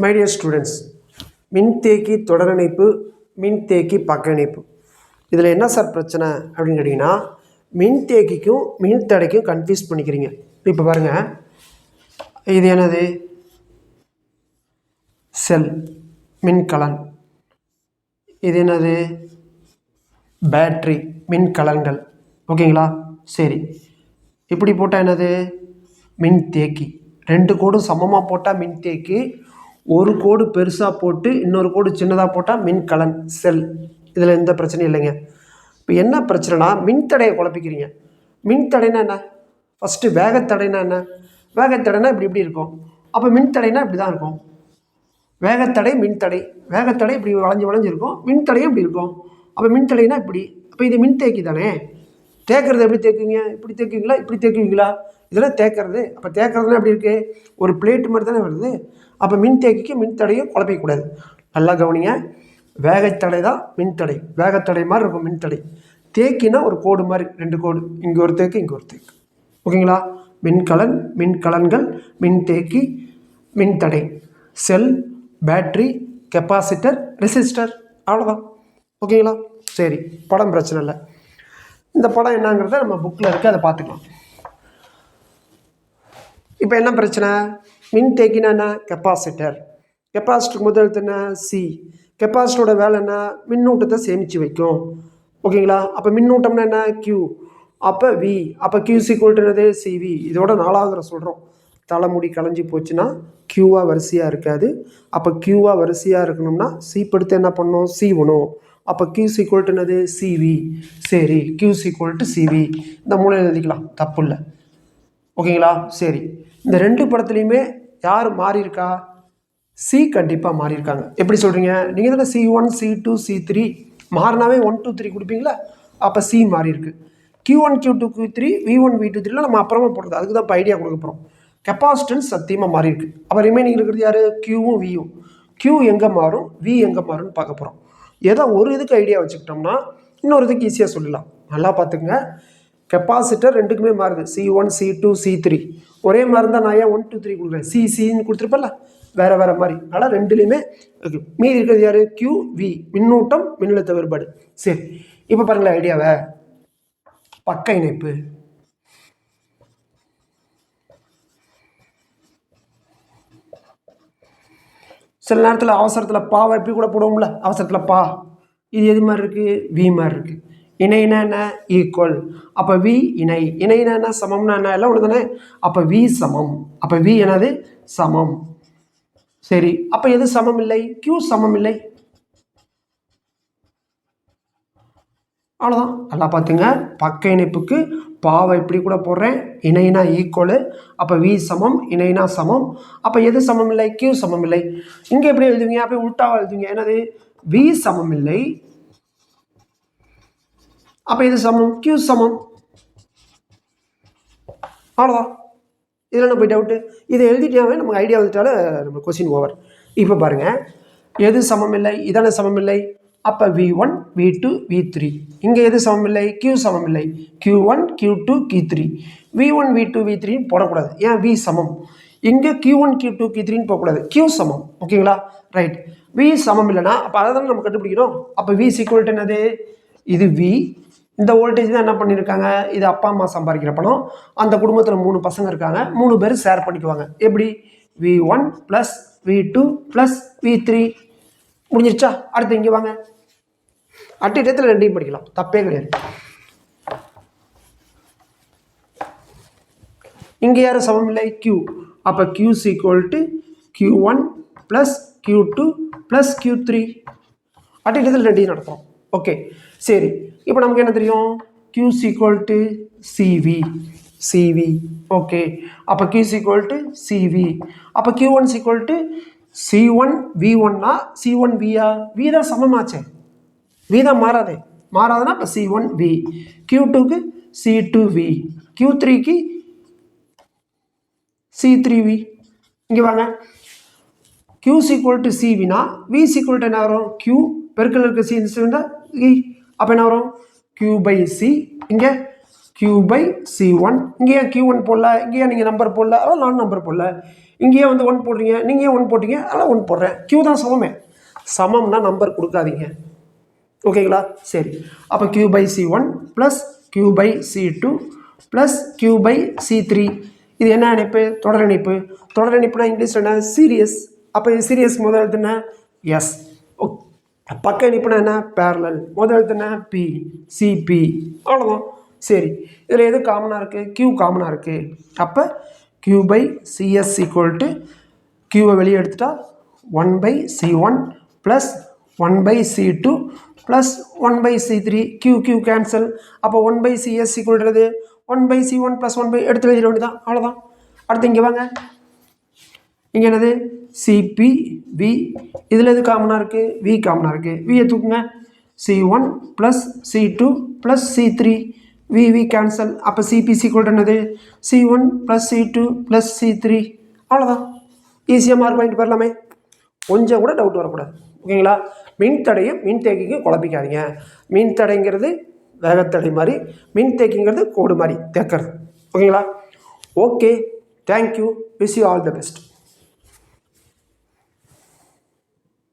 My dear students மின்தேக்கி தொடரணைப்பு மின்தேக்கி பக்க இணைப்பு இதில் என்ன சார் பிரச்சனை அப்படின்னு கேட்டிங்கன்னா மின்தேக்கிக்கும் மின்தடைக்கும் கன்ஃபியூஸ் பண்ணிக்கிறீங்க. இப்போ பாருங்கள் இது என்னது? செல் மின்கலன். இது என்னது? பேட்ரி மின்கலன்கள். ஓகேங்களா? சரி. இப்படி போட்டால் என்னது? மின்தேக்கி. ரெண்டு கோடும் சமமாக போட்டால் மின்தேக்கி ஒரு கோடு பெருசாக போட்டு இன்னொரு கோடு சின்னதாக போட்டால் மின்கலன் செல். இதில் எந்த பிரச்சனையும் இல்லைங்க. இப்போ என்ன பிரச்சனைனா மின்தடையை குழப்பிக்கிறீங்க. மின்தடைனா என்ன? ஃபஸ்ட்டு வேகத்தடைனா என்ன? வேகத்தடைனா இப்படி இப்படி இருக்கும். அப்போ மின்தடைனா இப்படி தான் இருக்கும். வேகத்தடை மின்தடை. வேகத்தடை இப்படி வளைஞ்சு வளைஞ்சு இருக்கும். மின்தடையும் இப்படி இருக்கும். அப்போ மின்தடைனா இப்படி. அப்போ இது மின்தேக்கி தானே? தேக்கிறது எப்படி தேக்குவீங்க? இப்படி தேக்குவீங்களா? இப்படி தேக்குவீங்களா? இதெல்லாம் தேக்கிறது. அப்போ தேக்கிறதுலாம் எப்படி இருக்குது ஒரு பிளேட் மாதிரி தானே வருது. அப்போ மின் தேக்கிக்கு மின் தடையும் குழப்பிக்கூடாது நல்லா கவனிங்க. வேகத்தடை தான் மின்தடை வேகத்தடை மாதிரி இருக்கும் மின்தடை தேக்கினா ஒரு கோடு மாதிரி ரெண்டு கோடு. இங்கே ஒரு தேக்கு இங்கே ஒரு தேக்கு. ஓகேங்களா? மின்கலன் மின்கலன்கள் மின்தேக்கி மின்தடை செல் பேட்ரி கெப்பாசிட்டர் ரெசிஸ்டர். அவ்வளோதான் ஓகேங்களா? சரி. படம் பிரச்சனை இல்லை. இந்த படம் என்னங்கிறத நம்ம புக்கில் இருக்குது அதை பார்த்துக்கலாம். இப்போ என்ன பிரச்சனை? மின்தேக்கினா என்ன? கெப்பாசிட்டர். கெப்பாசிட்டர் முதல் என்ன? சி கெப்பாசிட்டரோட வேலை என்ன? மின்னூட்டத்தை சேமித்து வைக்கும். ஓகேங்களா? அப்போ மின்னூட்டம்னா என்ன? கியூ அப்போ வி அப்போ கியூ சிக்வல்ட்டுனது சிவி இதோட நாலாவதுல சொல்கிறோம் தலைமுடி கலைஞ்சி போச்சுன்னா க்யூவாக வரிசையாக இருக்காது. அப்போ க்யூவாக வரிசையாக இருக்கணும்னா சி படுத்து என்ன பண்ணணும் சீவணும் அப்போ கியூ சீக்வல்ட்டுனது சிவி சரி கியூ சீக்வல்ட்டு சிவி இந்த மூலையில் எழுதிக்கலாம். தப்பு இல்லை ஓகேங்களா? சரி. இந்த ரெண்டு படத்துலையுமே யார் மாறியிருக்கா? சி கண்டிப்பாக மாறியிருக்காங்க. எப்படி சொல்கிறீங்க நீங்கள் தானே C one C two C three மாறினாவே one two three கொடுப்பீங்களா? அப்போ சி மாறியிருக்கு. Q one Q two Q three V one V two த்ரீலாம் நம்ம அப்புறமா போடுறது. அதுக்கு தான் இப்போ ஐடியா கொடுக்க போகிறோம் கெப்பாசிட்டன்ஸ் சத்தியமாக மாறியிருக்கு. அப்போ ரிமைனிங் இருக்கிறது யார்? கியூவும் வியும் கியூ எங்கே மாறும்? வி எங்கே மாறும்னு பார்க்க போகிறோம் ஏதோ ஒரு இதுக்கு ஐடியா வச்சுக்கிட்டோம்னா இன்னொரு இதுக்கு ஈஸியாக சொல்லலாம் நல்லா பார்த்துக்குங்க. கெப்பாசிட்டர் ரெண்டுக்குமே மாறுது. C one C two C three ஒரே மாதிரி இருந்தால் நான் ஏன் ஒன் டூ த்ரீ கொடுக்குறேன்? சி சின்னு கொடுத்துருப்பல வேறு வேறு மாதிரி. அதனால் ரெண்டுலேயுமே மீதி இருக்கிறது யார்? கியூ வி மின்னூட்டம் மின்னழுத்த வேறுபாடு. சரி. இப்போ பாருங்களேன் ஐடியாவை பக்க இணைப்பு. சில நேரத்தில் அவசரத்தில் பாவை எப்படி கூட போடுவோம்ல. அவசரத்தில் பா. இது எது மாதிரி இருக்குது வி மாதிரி இருக்குது இணைனா என்ன? ஈக்குவல் அப்போ வி இணை. இணைனா என்ன? சமம்னா என்ன? எல்லாம் ஒன்று தானே அப்போ வி சமம். அப்போ வி என்னது? சமம். சரி. அப்போ எது சமம் இல்லை கியூ சமம் இல்லை அவ்வளோதான் நல்லா பார்த்துங்க பக்க இணைப்புக்கு பாவை இப்படி கூட போடுறேன். இணைனா ஈக்குவலு அப்போ வி சமம் இணைனா சமம். அப்போ எது சமம் இல்லை கியூ சமம் இல்லை இங்கே எப்படி எழுதுவீங்க? அப்படியே உள்டாவாக எழுதுவீங்க. என்னது? வி சமம் இல்லை அப்போ எது சமம்? கியூ சமம். அவ்வளோதான் இதில் போய் டவுட்டு இதை எழுதிட்டாவே நமக்கு ஐடியா வந்துட்டாலும் நம்ம கொஸ்டின் ஓவர் இப்போ பாருங்கள் எது சமம் இல்லை இதான சமம் இல்லை அப்போ V one V two V three இங்கே எது சமம் இல்லை கியூ சமம் இல்லை Q one Q two Q three V one V two V த்ரீன்னு போடக்கூடாது. ஏன்? வி சமம். இங்கே Q one Q two Q த்ரீன்னு போகக்கூடாது. கியூ சமம். ஓகேங்களா? ரைட் வி சமம் இல்லைன்னா அப்போ அதை தானே நம்ம கண்டுபிடிக்கிறோம் அப்போ வி சீக்குவல்ட் என்னது? இது வி இந்த வோல்டேஜ் தான் என்ன பண்ணியிருக்காங்க இது அப்பா அம்மா சம்பாதிக்கிற பணம். அந்த குடும்பத்தில் மூணு பசங்க இருக்காங்க. மூணு பேர் ஷேர் பண்ணிக்குவாங்க. எப்படி? V one plus V two plus V three முடிஞ்சிருச்சா? அடுத்து இங்கே வாங்க. அட் இடத்துல ரெண்டையும் படிக்கலாம். தப்பே கிடையாது. இங்கே யாரும் சமம் இல்லை? கியூ அப்போ Q equal to Q one plus Q two plus Q three at இடத்துல ரெண்டையும் நடத்துகிறோம் ஓகே சரி. இப்போ நமக்கு என்ன தெரியும்? Q equal to CV CV okay அப்போ கியூ சீக்குவல் டு சிவி அப்போ Q one equal to C one V one C one வியா வி தான் சமமாச்சே. வீதம் மாறாது. மாறாதுன்னா இப்போ சி ஒன் வி கியூ டூக்கு சி டூ வி கியூ த்ரீக்கு சி த்ரீ வி இங்கே வாங்க. கியூ சீக்குவல் டு சிவினா வி சீக்குவல் டு என்ன வரும்? கியூ பெருக்கல் இருக்க சி இந்த e. அப்போ என்ன வரும்? கியூ பை சி இங்கே கியூ பை சி ஒன் இங்கேயே கியூ ஒன் போடல. இங்கேயே நீங்கள் நம்பர் போடல. அதெல்லாம் நான் நம்பர் போடல. இங்கேயே வந்து ஒன் போடுறீங்க. நீங்கள் ஏன் ஒன் போட்டீங்க. அதெல்லாம் ஒன் போடுறேன். கியூ தான் சமமே. சமம்னா நம்பர் கொடுக்காதீங்க. ஓகேங்களா சரி. அப்போ Q by C one plus Q by C two plus Q by C three இது என்ன இணைப்பு? தொடர் இணைப்பு. தொடர் இணைப்புனா இங்கிலீஷ் என்ன? சீரியஸ் அப்போ இது சீரியஸ் முதல் எழுத்து என்ன? எஸ் பக்க இணைப்புனா என்ன? பேரலல் முதல் எழுத்து என்ன? பி சிபி அவ்வளோதான் சரி. இதில் எது காமனாக இருக்குது கியூ காமனாக இருக்குது அப்போ Q by Cs equal to கியூவை வெளியே எடுத்துட்டா one by C one plus one by C two plus one by C three Q Q cancel அப்போ one by Cs ஈக்குவல்றது one by C one plus one by எடுத்து எழுதிட வேண்டியதான் அவ்வளோதான் அடுத்து இங்கே வாங்க. இங்கே என்னது? சிபி வி இதில் எது காமனாக இருக்குது வி காமனாக இருக்குது வியை தூக்குங்க. C one plus C two plus C three V V cancel அப்போ சிபிசி சீக்குவல் என்னது? C one plus C two plus C three அவ்வளோதான் ஈஸியாக மார்க் வாங்கிட்டு போயிடலாமே. கொஞ்சம் கூட டவுட் வரக்கூடாது. ஓகேங்களா? மின்தடையும் மின்தேக்கிக்கும் குழப்பிக்காதீங்க. மின்தடைங்கிறது வேகத்தடை மாதிரி மின்தேக்கிங்கிறது கோடு மாதிரி தேக்கிறது. ஓகேங்களா? Okay. Thank you wish you all the best